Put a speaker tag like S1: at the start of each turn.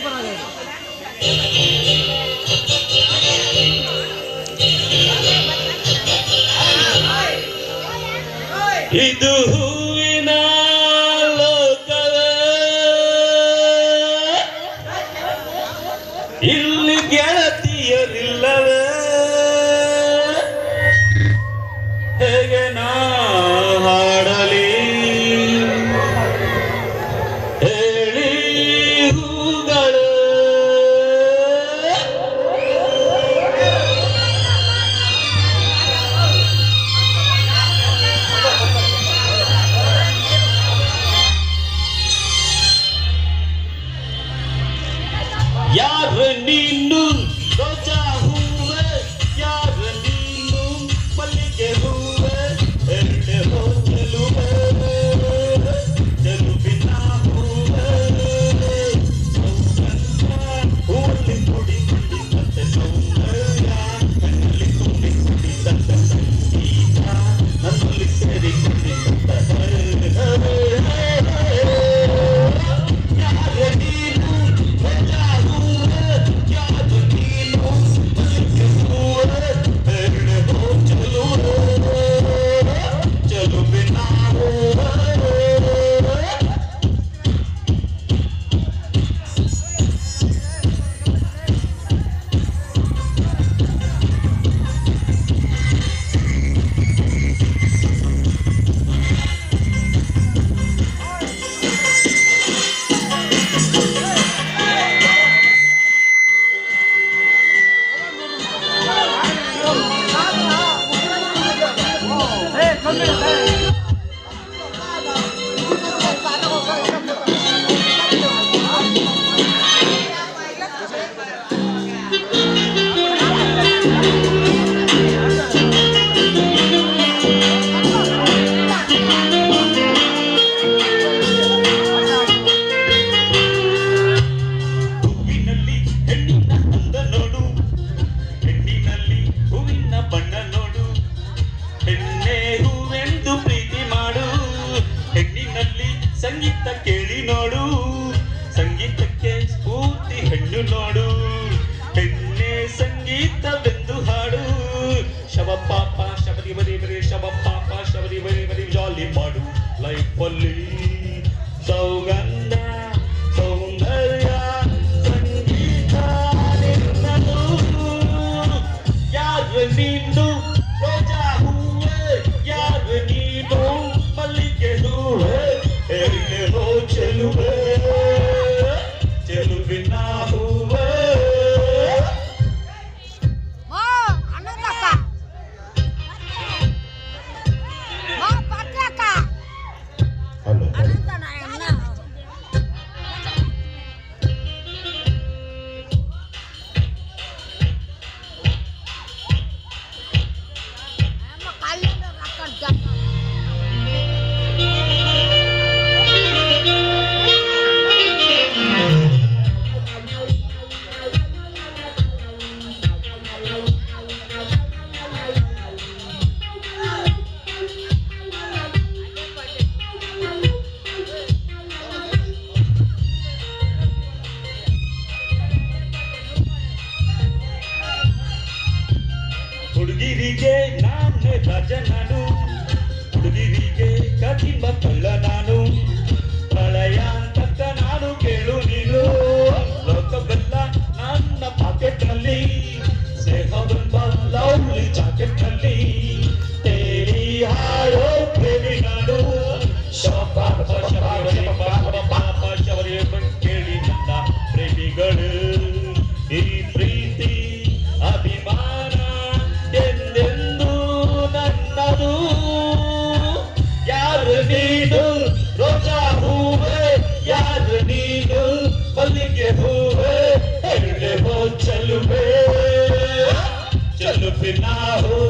S1: Super ಆಗಿದೆ.
S2: ಇದು ಹೂವಿನ ಲೋಕವ. ಇಲ್ಲಿ ಗೆಳತಿಯರಿಲ್ಲವೇ. Yar nindun rojas. ಎದ್ದು ನೋಡು ಬೆಣ್ಣೆ ಸಂಗೀತವೆಂದು ಹಾಡು. ಶವ ಪಾಪ ಶಬರಿ ಬರಿ ಬರಿ, ಶವ ಪಾಪ ಶಬರಿ ಬರಿ ಬರಿ ಜಾಲಿ ಮಾಡು ಲೈಫ್ ಸೌಗಂಧ, ಸೌಂದರ್ಯ, ಸಂಗೀತ ನಿನ್ನದು. ಯಾರು ನೀನು? ರೋಜಾ ಹೂವೆ, ಯಾರು ನೀನು? ಮಲ್ಲಿಗೆ ಹೂವೆ ಹೇಗೆ ಹೋ ಚೆಲುವೆ. भजन खिला हो।